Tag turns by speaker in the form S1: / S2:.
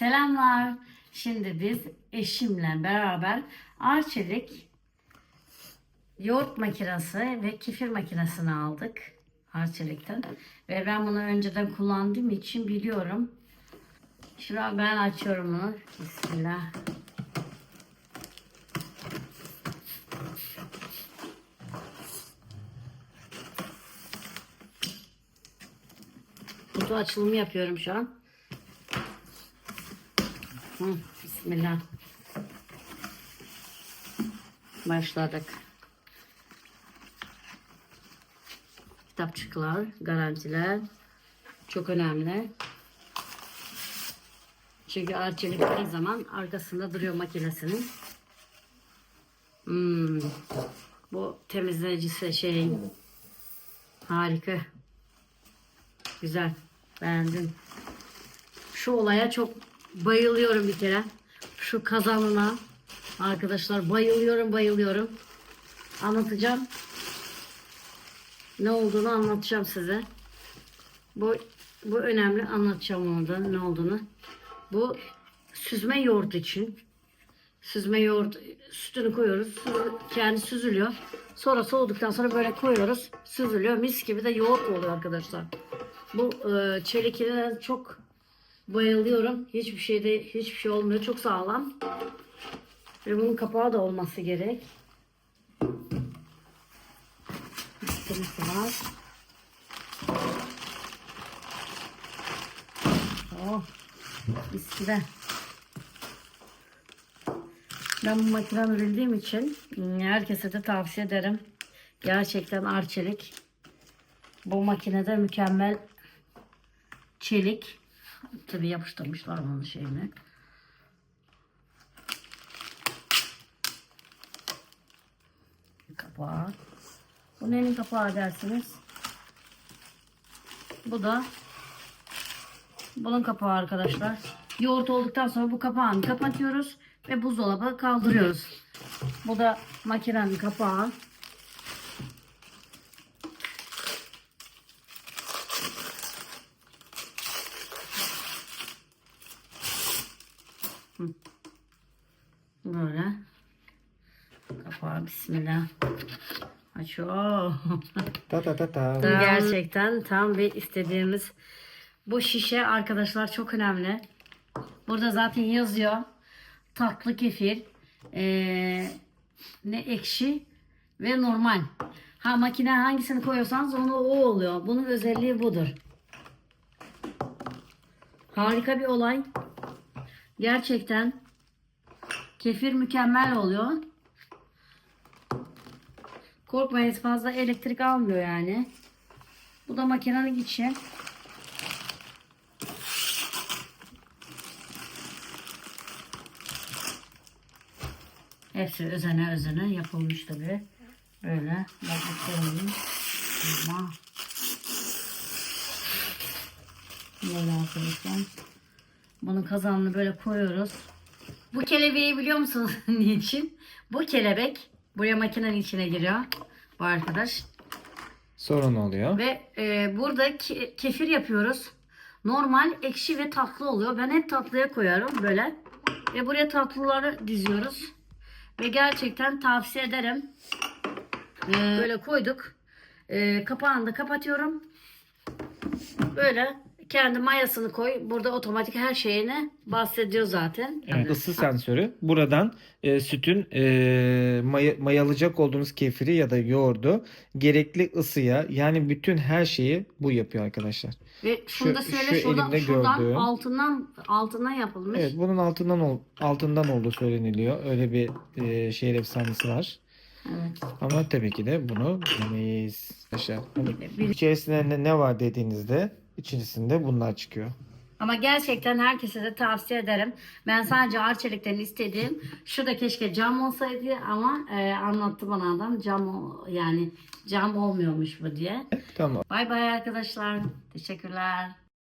S1: Selamlar. Şimdi biz eşimle beraber Arçelik yoğurt makinesi ve kefir makinesini aldık Arçelik'ten. Ve ben bunu önceden kullandığım için biliyorum. Şimdi ben açıyorum bunu. Bismillah. Kutu açılımı yapıyorum şu an. Hı, Bismillah. Başladık. Kitapçıklar, garantiler çok önemli. Çünkü arçelik her zaman arkasında duruyor makinesinin. Hmm. Bu temizleyicisi şey harika. Güzel. Beğendim. Şu olaya çok bayılıyorum bir kere. Şu kazanına. Arkadaşlar bayılıyorum bayılıyorum. Anlatacağım. Ne olduğunu anlatacağım size. Bu bu önemli anlatacağım orada ne olduğunu. Bu süzme yoğurt için. Süzme yoğurt sütünü koyuyoruz. Kendi süzülüyor. Sonra soğuduktan sonra böyle koyuyoruz. Süzülüyor. Mis gibi de yoğurt oluyor arkadaşlar. Bu e, çelikine çok bayılıyorum. Hiçbir şeyde hiçbir şey olmuyor. Çok sağlam. Ve bunun kapağı da olması gerek. Üstümüzü var. Oh, gibi. Ben bu makinemi bildiğim için hmm, herkese de tavsiye ederim. Gerçekten arçelik. Bu makinede mükemmel çelik. Tabi yapıştırmışlar onun şeyini. Kapağı. Bu neyin kapağı dersiniz? Bu da bunun kapağı arkadaşlar. Yoğurt olduktan sonra bu kapağını kapatıyoruz ve buzdolabı kaldırıyoruz. Bu da makinenin kapağı. Böyle. Kapağı bismillah. Açıyor.
S2: Ta ta ta ta.
S1: Gerçekten tam bir istediğimiz bu şişe arkadaşlar çok önemli. Burada zaten yazıyor. Tatlı kefir, ee, ne ekşi ve normal. Ha makine hangisini koyuyorsanız onu o oluyor. Bunun özelliği budur. Harika bir olay. Gerçekten kefir mükemmel oluyor. Korkmayın fazla elektrik almıyor yani. Bu da makinenin içi. Hepsi özene özene yapılmış tabi. Böyle. Böyle arkadaşlar. Bunun kazanını böyle koyuyoruz. Bu kelebeği biliyor musunuz niçin? Bu kelebek buraya makinenin içine giriyor. Bu arkadaş.
S2: Sonra ne oluyor?
S1: Ve e, burada ke- kefir yapıyoruz. Normal ekşi ve tatlı oluyor. Ben hep tatlıya koyarım böyle. Ve buraya tatlıları diziyoruz. Ve gerçekten tavsiye ederim. E, böyle koyduk. E, kapağını da kapatıyorum. Böyle kendi mayasını koy. Burada otomatik her şeyini bahsediyor zaten.
S2: Evet, ısı sensörü. Buradan e, sütün e, maya- mayalayacak olduğunuz kefiri ya da yoğurdu gerekli ısıya yani bütün her şeyi bu yapıyor arkadaşlar.
S1: Ve şunu da söyle
S2: şu
S1: şuradan, şuradan
S2: gördüğüm-
S1: altından altından yapılmış.
S2: Evet bunun altından ol- altından olduğu söyleniliyor. Öyle bir e, şehir efsanesi var.
S1: Evet.
S2: Ama tabii ki de bunu bilemeyiz. Arkadaşlar hani
S1: Bir-
S2: içerisinde ne var dediğinizde içerisinde bunlar çıkıyor.
S1: Ama gerçekten herkese de tavsiye ederim. Ben sadece Arçelik'ten istediğim şurada keşke cam olsaydı ama e, anlattı bana adam cam yani cam olmuyormuş bu diye.
S2: Tamam.
S1: Bay bay arkadaşlar. Teşekkürler.